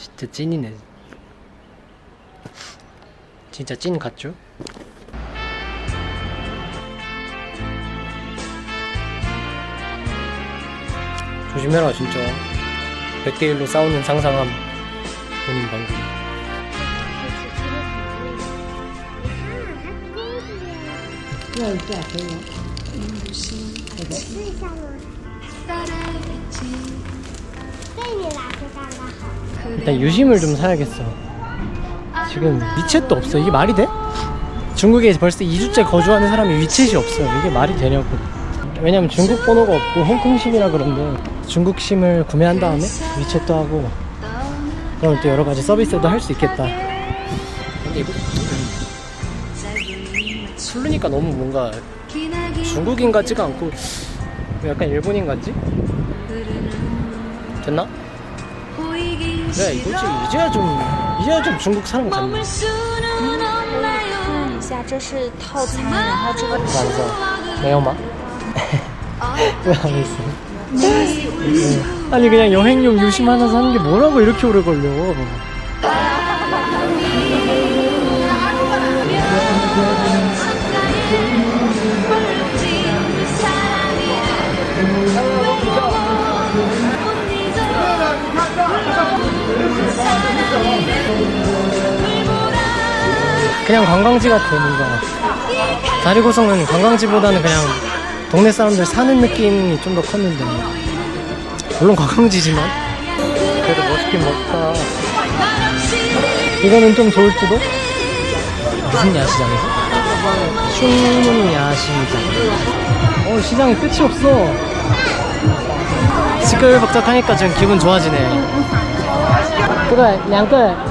진짜 찐이네. 진짜 찐 같죠? 조심해라 진짜. 100대1로 싸우는 상상함. 본인 방금.试一下吗？对你来说刚刚好。 일단 유심을 좀 사야겠어. 지금 위챗도 없어. 이게 말이 돼? 중국에 벌써 2주째 거주하는 사람이 위챗이 없어. 이게 말이 되냐고. 왜냐면 중국 번호가 없고 홍콩 심이라 그런데 중국 심을 구매한 다음에 위챗도 하고 그럼 또 여러 가지 서비스도 할 수 있겠다. 근데 이거 술르니까 너무 뭔가 중국인 같지가 않고 약간 일본인 같지? 됐나? 그래 이거지 이제야 좀 이제야 좀 중국 사람 같네 看一下，这是套餐，然后这个 그래서 매운맛? 왜안 했어? 아니 그냥 여행용 유심 하나 사는 게 뭐라고 이렇게 오래 걸려 그냥 관광지 같아 뭔가 다리 고성은 관광지보다는 그냥 동네 사람들 사는 느낌이 좀 더 컸는데. 물론 관광지지만. 그래도 멋있긴 멋있다. 이거는 좀 좋을지도? 무슨 야시장이지? 충문 야시장. 어 시장이 끝이 없어. 시끌벅적하니까 지금 기분 좋아지네. 그거 양끌.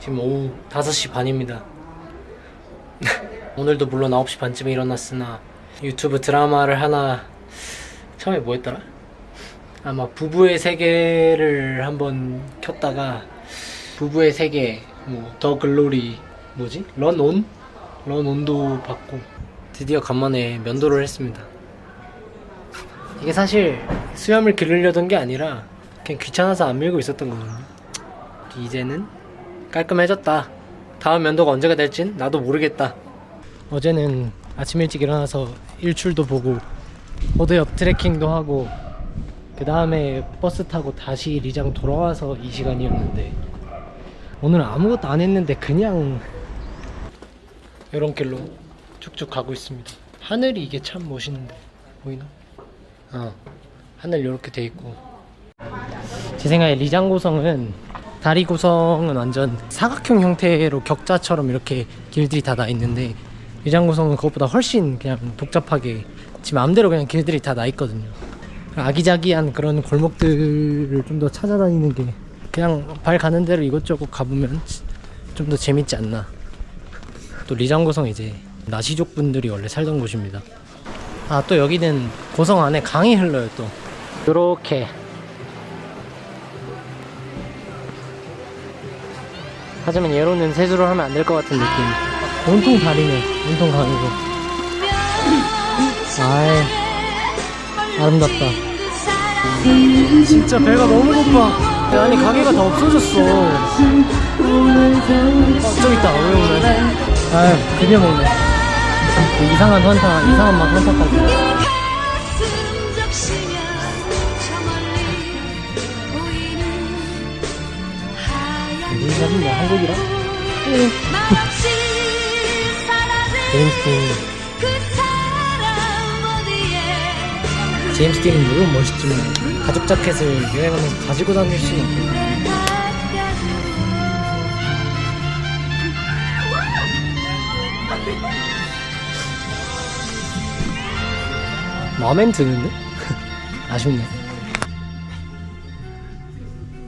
지금 오후 5시 반입니다. 오늘도 물론 9시 반쯤에 일어났으나 유튜브 드라마를 하나 처음에 뭐 했더라? 아마 부부의 세계를 한번 켰다가 부부의 세계 뭐 더 글로리 뭐지? 런온? 런온도 받고 드디어 간만에 면도를 했습니다. 이게 사실 수염을 기르려던 게 아니라 그냥 귀찮아서 안 밀고 있었던 거거든요. 이제는 깔끔해졌다. 다음 면도가 언제가 될진 나도 모르겠다. 어제는 아침 일찍 일어나서 일출도 보고 호드옆 트레킹도 하고 그 다음에 버스 타고 다시 리장 돌아와서 이 시간이었는데 오늘 아무것도 안 했는데 그냥 이런 길로 쭉쭉 가고 있습니다. 하늘이 이게 참 멋있는데 보이나? 어 하늘 이렇게 돼 있고 제 생각에 리장고성은 다리 구성은 완전 사각형 형태로 격자처럼 이렇게 길들이 다 나 있는데 리장고성은 그것보다 훨씬 그냥 복잡하게 지 마음대로 그냥 길들이 다 나 있거든요. 아기자기한 그런 골목들을 좀 더 찾아다니는 게 그냥 발 가는 대로 이것저것 가보면 좀 더 재밌지 않나. 또 리장 고성 이제 나시족 분들이 원래 살던 곳입니다. 아 또 여기는 고성 안에 강이 흘러요 또. 요렇게 하지만 얘로는 세수를 하면 안 될 것 같은 느낌. 온통 다리네. 온통 강이고. 아이 아름답다. 진짜 배가 너무 고파. 아니 가게가 다 없어졌어. 어, 저기 있다. 왜 오네? 아유 드디어 먹네. 그 이상한 환타, 이상한 맛 환타까지. 제임스 딘. 제임스 딘은 물론 멋있지만 가죽 자켓을 여행하면서 가지고 다닐 수는 없고 마음엔 드는데? 아쉽네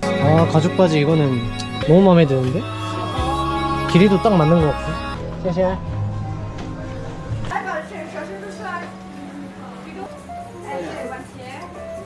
아 가죽 바지 이거는 너무 마음에 드는데? 길이도 딱 맞는 것 같고.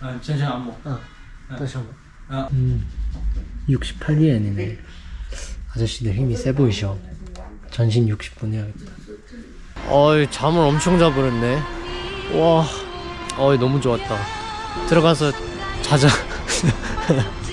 아, 전신 안무. 아, 아. 다시 한 번. 아. 음, 68위엔이네. 아저씨들 힘이 세 보이셔. 전신 60분 해야겠다. 어이, 잠을 엄청 자버렸네. 와, 어이, 너무 좋았다. 들어가서 자자.